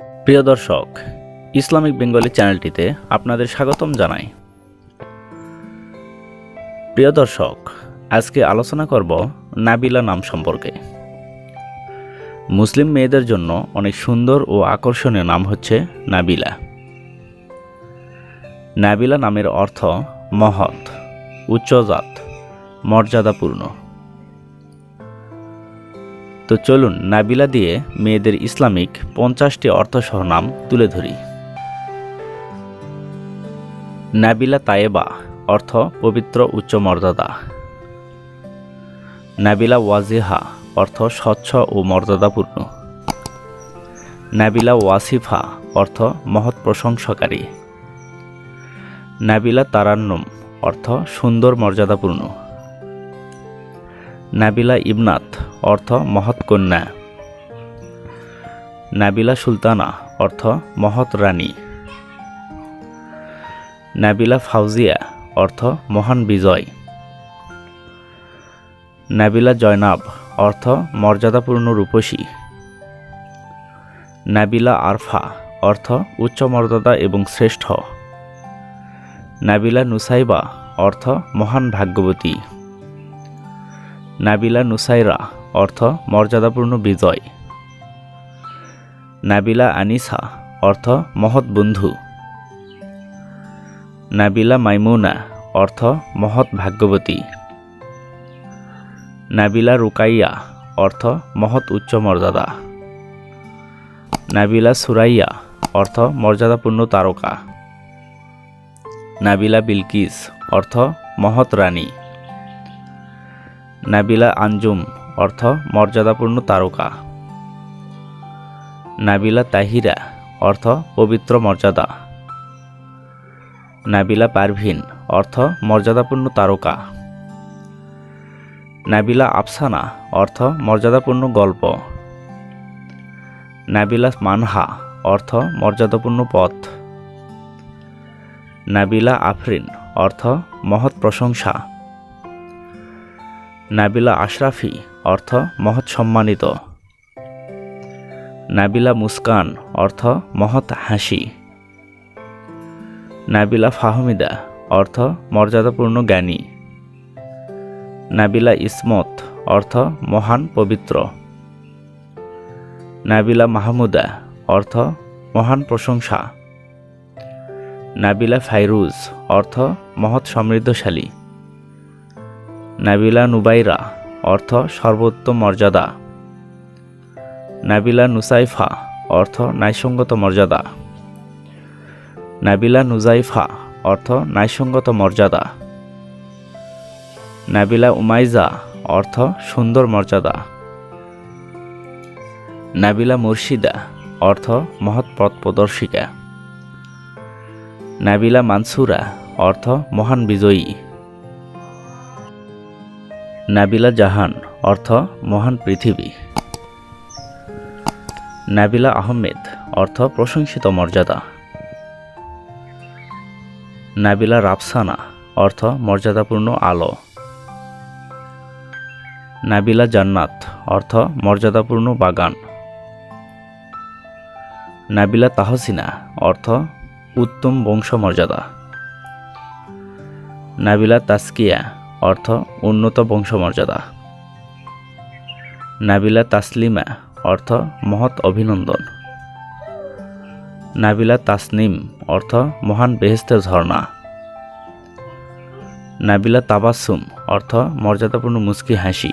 প্রিয় দর্শক, Islamic Bengali চ্যানেলটিতে আপনাদের স্বাগতম জানাই। প্রিয় দর্শক, আজকে আলোচনা করব নাবিলা নাম সম্পর্কে। মুসলিম মেয়েদের জন্য অনেক সুন্দর ও আকর্ষণীয় নাম হচ্ছে নাবিলা। নাবিলা নামের অর্থ মহৎ, উচ্চজাত, মর্যাদাপূর্ণ। তো চলুন নাবিলা দিয়ে মেয়েদের ইসলামিক পঞ্চাশটি অর্থসহ নাম তুলে ধরি। নাবিলা তায়েবা, অর্থ পবিত্র উচ্চ মর্যাদা। নাবিলা ওয়াজিহা, অর্থ স্বচ্ছ ও মর্যাদাপূর্ণ। নাবিলা ওয়াসিফা, অর্থ মহৎ প্রশংসকারী। নাবিলা তারান্নম, অর্থ সুন্দর মর্যাদাপূর্ণ। নাবিলা ইবনাত অর্থ মহৎ কন্যা। নাবিলা সুলতানা, অর্থ মহৎ রানী। নাবিলা ফাউজিয়া, অর্থ মহান বিজয়। নাবিলা জয়নাব, অর্থ মর্যাদাপূর্ণ রূপসী। নাবিলা আরফা, অর্থ উচ্চ মর্যাদা এবং শ্রেষ্ঠ। নাবিলা নুসাইবা, অর্থ মহান ভাগ্যবতী। নাবিলা নুসাইরা, অর্থ মর্যাদাপূর্ণ বিজয়। নাবিলা আনিসা, অর্থ মহৎ বন্ধু। নাবিলা মাইমুনা, অর্থ মহৎ ভাগ্যবতী। নাবিলা রুকাইয়া, অর্থ মহৎ উচ্চ মর্যাদা। নাবিলা সুরাইয়া, অর্থ মর্যাদাপূর্ণ তারকা। নাবিলা বিলকিস, অর্থ মহৎ রানী। নাবিলা আঞ্জুম, অর্থ মর্যাদাপূর্ণ তারকা। নাবিলা তাহিরা, অর্থ পবিত্র মর্যাদা। নাবিলা পারভিন, অর্থ মর্যাদাপূর্ণ তারকা। নাবিলা আফসানা, অর্থ মর্যাদাপূর্ণ গল্প। নাবিলা মানহা, অর্থ মর্যাদাপূর্ণ পথ। নাবিলা আফরিন, অর্থ মহৎ প্রশংসা। নাবিলা আশরাফি, অর্থ মহৎ সম্মানিত। নাবিলা মুস্কান, অর্থ মহৎ হাসি। নাবিলা ফাহমিদা, অর্থ মর্যাদাপূর্ণ জ্ঞানী। নাবিলা ইসমত, অর্থ মহান পবিত্র। নাবিলা মাহমুদা, অর্থ মহান প্রশংসা। নাবিলা ফাইরুজ, অর্থ মহৎ সমৃদ্ধশালী। নাবিলা নুবাইরা, অর্থ সর্বোত্তম মর্যাদা। নাবিলা নুসাইফা, অর্থ ন্যায়সঙ্গত মর্যাদা। নাবিলা নুজাইফা, অর্থ ন্যায়সঙ্গত মর্যাদা। নাবিলা উমাইজা, অর্থ সুন্দর মর্যাদা। নাবিলা মুর্শিদা, অর্থ মহৎ পথ প্রদর্শিকা। নাবিলা মানসুরা, অর্থ মহান বিজয়ী। নাবিলা জাহান, অর্থ মহান পৃথিবী। নাবিলা আহমেদ, অর্থ প্রশংসিত মর্যাদা। নাবিলা রাফসানা, অর্থ মর্যাদাপূর্ণ আলো। নাবিলা জান্নাত, অর্থ মর্যাদাপূর্ণ বাগান। নাবিলা তাহসিনা, অর্থ উত্তম বংশমর্যাদা। নাবিলা তাস্কিয়া অর্থ উন্নত বংশমর্যাদা। নাবিলা তাসলিমা, অর্থ মহৎ অভিনন্দন। নাবিলা তাসনিম, অর্থ মহান বেহেস্তের ঝর্ণা। নাবিলা তাবাসুম অর্থ মর্যাদাপূর্ণ মুস্কি হাসি।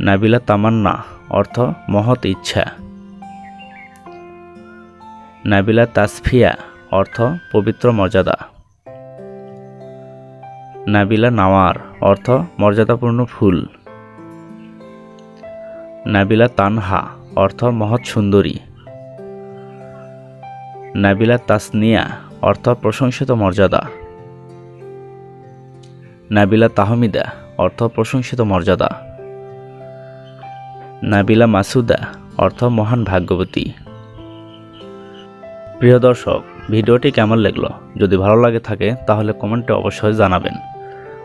নাবিলা তামান্না, অর্থ মহৎ ইচ্ছা। নাবিলা তাসফিয়া, অর্থ পবিত্র মর্যাদা। নাবিলা নাওয়ার, অর্থ মর্যাদাপূর্ণ ফুল। নাবিলা তানহা, অর্থ মহৎ সুন্দরী। নাবিলা তাসনিয়া, অর্থ প্রশংসিত মর্যাদা। নাবিলা তাহমিদা, অর্থ প্রশংসিত মর্যাদা। নাবিলা মাসুদা, অর্থ মহান ভাগ্যবতী। প্রিয় দর্শক, ভিডিওটি কেমন লাগল? যদি ভালো লাগে থাকে, তাহলে কমেন্টে অবশ্যই জানাবেন।